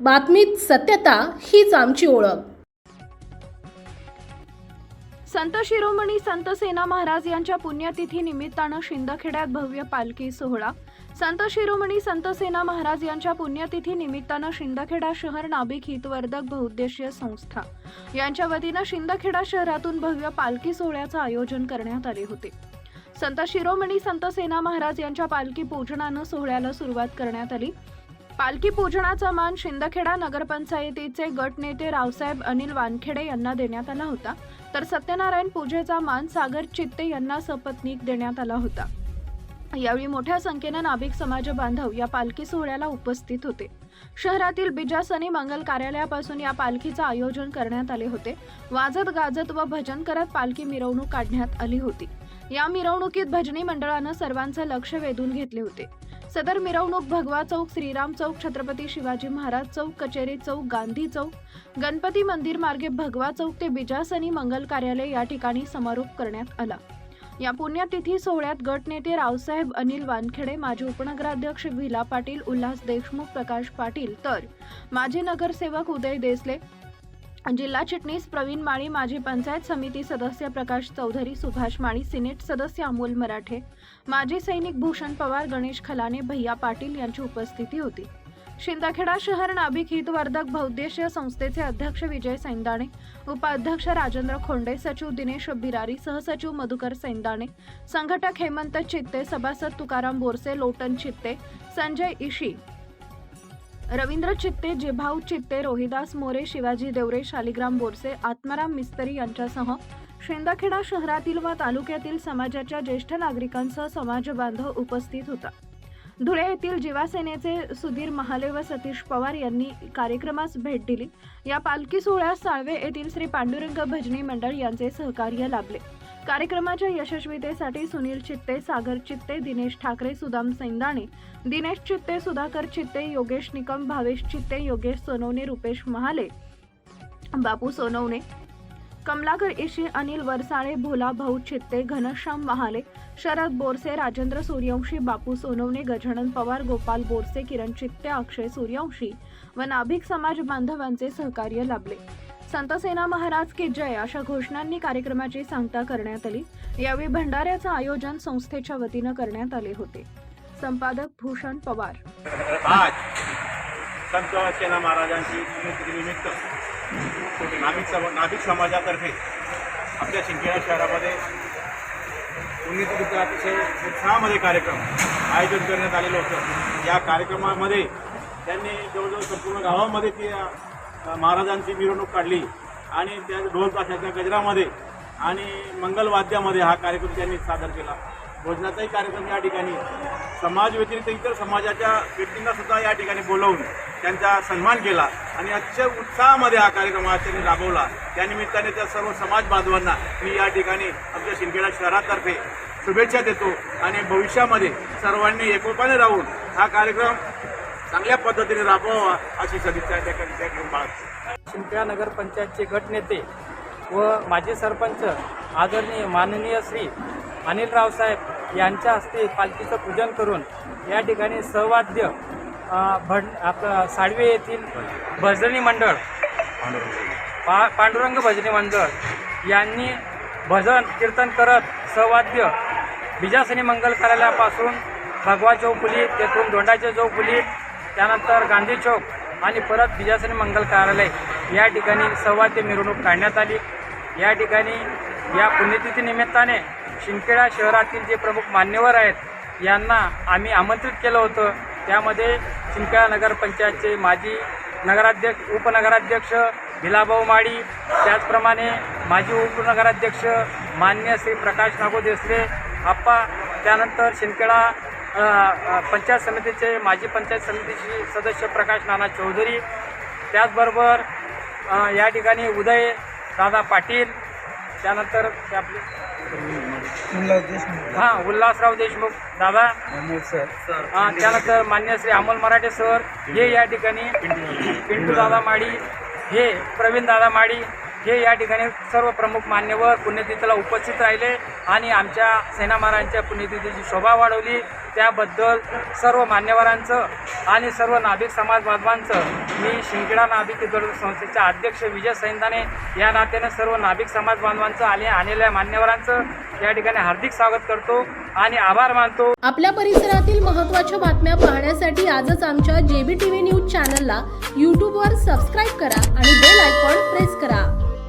बातमीत सत्यता हीच आमची ओळख. संत शिरोमणी संत सेना महाराज यांच्या पुण्यतिथी निमित्तानं शिंदखेड्यात भव्य पालखी सोहळा. संत शिरोमणी संत सेना महाराज यांच्या पुण्यतिथी निमित्तानं शिंदखेडा शहर नाभिक हितवर्धक बहुउद्देशीय संस्था. यांच्या वतीनं शिंदखेडा शहरातून भव्य पालखी सोहळ्याचं आयोजन करण्यात आले होते. संत शिरोमणी संत सेना महाराज यांच्या पालखी पूजनानं सोहळ्याला सुरुवात करण्यात आली. पालखी पूजनाचा मान शिंदखेडा नगरपंचायतीचे गटनेते रावसाहेब अनिल वानखेडे यांना देण्यात आला होता. तर सत्यनारायण पूजेचा मान सागर चित्ते यांना सपत्नीक देण्यात आला होता. यावेळी मोठ्या संख्येनं नाभिक समाज बांधव या पालखी सोहळ्याला उपस्थित होते. शहरातील बिजासनी मंगल कार्यालयापासून या पालखीचं आयोजन करण्यात आले होते. वाजत गाजत व भजन करत पालखी मिरवणूक काढण्यात आली होती. या मिरवणुकीत भजनी मंडळानं सर्वांचं लक्ष वेधून घेतले होते. सदर मिरवणूक भगवा चौक श्रीराम चौक छत्रपती शिवाजी महाराज चौक कचेरी चौक गांधी चौक गणपती मंदिर मार्गे भगवा चौक ते बिजासनी मंगल कार्यालय या ठिकाणी समारोप करण्यात आला. या पुण्यतिथी सोहळ्यात गटनेते रावसाहेब अनिल वानखेडे माजी उपनगराध्यक्ष विला पाटील उल्हास देशमुख प्रकाश पाटील तर माजी नगरसेवक उदय देसले जिल्हा चिटणीस प्रवीण माळी माजी पंचायत समिती सदस्य प्रकाश चौधरी सुभाष माळी सिनेट सदस्य अमोल मराठे माजी सैनिक भूषण पवार गणेश खलाने भैया पाटील यांची उपस्थिती होती. शिंदखेडा शहर नाभिक हितवर्धक बहुद्देशीय संस्थेचे अध्यक्ष विजय सैंदाणे उपाध्यक्ष राजेंद्र खोंडे सचिव दिनेश बिरारी सहसचिव मधुकर सैंदाणे संघटक हेमंत चित्ते सभासद तुकाराम बोरसे लोटन चित्ते संजय इशी रवींद्र चित्ते जिभाऊ चित्ते रोहिदास मोरे शिवाजी देवरे शालिग्राम बोरसे आत्माराम मिस्त्री यांच्यासह शेंदाखेडा शहरातील व तालुक्यातील समाजाच्या ज्येष्ठ नागरिकांसह समाज बांधव उपस्थित होता. धुळे येथील जीवासेनेचे सुधीर महाले व सतीश पवार यांनी कार्यक्रमास भेट दिली. या पालखी सोहळ्यास साळवे येथील श्री पांडुरंग भजनी मंडळ यांचे सहकार्य लाभले. कार्यक्रमाच्या यशस्वीतेसाठी सुनील चित्ते सागर चित्ते दिनेश ठाकरे सुदाम सैंदाणे दिनेश चित्ते सुधाकर चित्ते योगेश निकम भावेश चित्ते योगेश सोनवणे रुपेश महाले बापू सोनवणे कमलाकर इशी अनिल वरसाळे भोला भाऊ चित्ते घनश्याम महाले शरद बोरसे राजेंद्र सूर्यवंशी बापू सोनवणे गजानन पवार गोपाल बोरसे किरण चित्ते अक्षय सूर्यवंशी व नाभिक समाज बांधवांचे सहकार्य लाभले. संत सेना महाराज की जय अशा घोषणांनी कार्यक्रमाची सांगता करण्यात आली. यावेळी भंडाऱ्याचं आयोजन संस्थेच्या वतीनं करण्यात आले होते. संपादक भूषण पवार. आज संत सेना महाराजांची पुण्यतिथीनिमित्त नाभिक सम नाभिक समाजातर्फे आपल्या शिंकेळा शहरामध्ये पुण्यतिथीचा अतिशय उत्साहामध्ये कार्यक्रम आयोजन करण्यात आलेलं होतं. या कार्यक्रमामध्ये त्यांनी जवळजवळ संपूर्ण गावामध्ये ती महाराजांची मिरवणूक काढली आणि त्या ढोल ताशाच्या गजरामध्ये आणि मंगलवाद्यामध्ये हा कार्यक्रम त्यांनी सादर केला. भोजनाचाही कार्यक्रम या ठिकाणी. समाज व्यतिरिक्त इतर समाजाच्या व्यक्तींना सुद्धा या ठिकाणी बोलवून त्यांचा सन्मान केला आणि अतिशय उत्साहामध्ये हा कार्यक्रम आज त्यांनी राबवला. त्यानिमित्ताने त्या सर्व समाज बांधवांना मी या ठिकाणी आमच्या शिंदखेडा शहरातर्फे शुभेच्छा देतो आणि भविष्यामध्ये सर्वांनी एकोपाने राहून हा कार्यक्रम चांगल्या पद्धतीने राबवावा अशी सदिच्छा त्या त्या बाळगतो. शिंपळा नगरपंचायतचे गटनेते व माजी सरपंच आदरणीय माननीय श्री अनिल रावसाहेब यांच्या हस्ते पालखीचं पूजन करून या ठिकाणी सहवाद्य भंड भड आपलं साडवे येथील भजनी मंडळ पा पांडुरंग भजनी मंडळ यांनी भजन कीर्तन करत सहवाद्य बिजासनी मंगल कार्यालयापासून भगवा चौफुली तेथून चौक चौफुली त्यानंतर गांधी चौक आणि परत बिजासनी मंगल कार्यालय या ठिकाणी संवाद्य मिरवणूक काढण्यात आली. या ठिकाणी या पुण्यतिथी निमित्ताने शिंदखेडा शहरातील जे प्रमुख मान्यवर आहेत यांना आम्ही आमंत्रित केलं होतं. त्यामध्ये शिंदखेडा नगरपंचायतचे माजी नगराध्यक्ष उपनगराध्यक्ष भिलाभाऊ माळी त्याचप्रमाणे माजी उपनगराध्यक्ष मान्य श्री प्रकाश नागो देसले आप्पा त्यानंतर शिंदखेडा पंचायत समितीचे माजी पंचायत समितीचे सदस्य प्रकाश नाना चौधरी त्याचबरोबर या ठिकाणी उदय दादा पाटील त्यानंतर ते आपले हां उल्हासराव देशमुख दादा. हां त्यानंतर मान्य श्री अमोल मराठे सर हे या ठिकाणी पिंटू दादा माळी हे प्रवीण दादा माळी हे या ठिकाणी सर्व प्रमुख मान्यवर पुण्यतिथीला उपस्थित राहिले आणि आमच्या सेना महाराजांच्या पुण्यतिथीची शोभा वाढवली. त्याबद्दल सर्व मान्यवरांचं आणि सर्व नाभिक समाज बांधवांचं मी शिंगडा नाभिक हितवर्धक संस्थेचे अध्यक्ष विजय सैंदाने या नात्याने सर्व नाभिक समाज बांधवांचं आणि आलेल्या मान्यवरांचं या ठिकाणी हार्दिक स्वागत करतो आणि आभार मानतो. आपल्या परिसरातील महत्त्वाच्या बातम्या पाहण्यासाठी आजच आमच्या जेबी टीव्ही न्यूज चॅनलला यूट्यूबवर सबस्क्राईब करा आणि बेल आयकॉन प्रेस करा.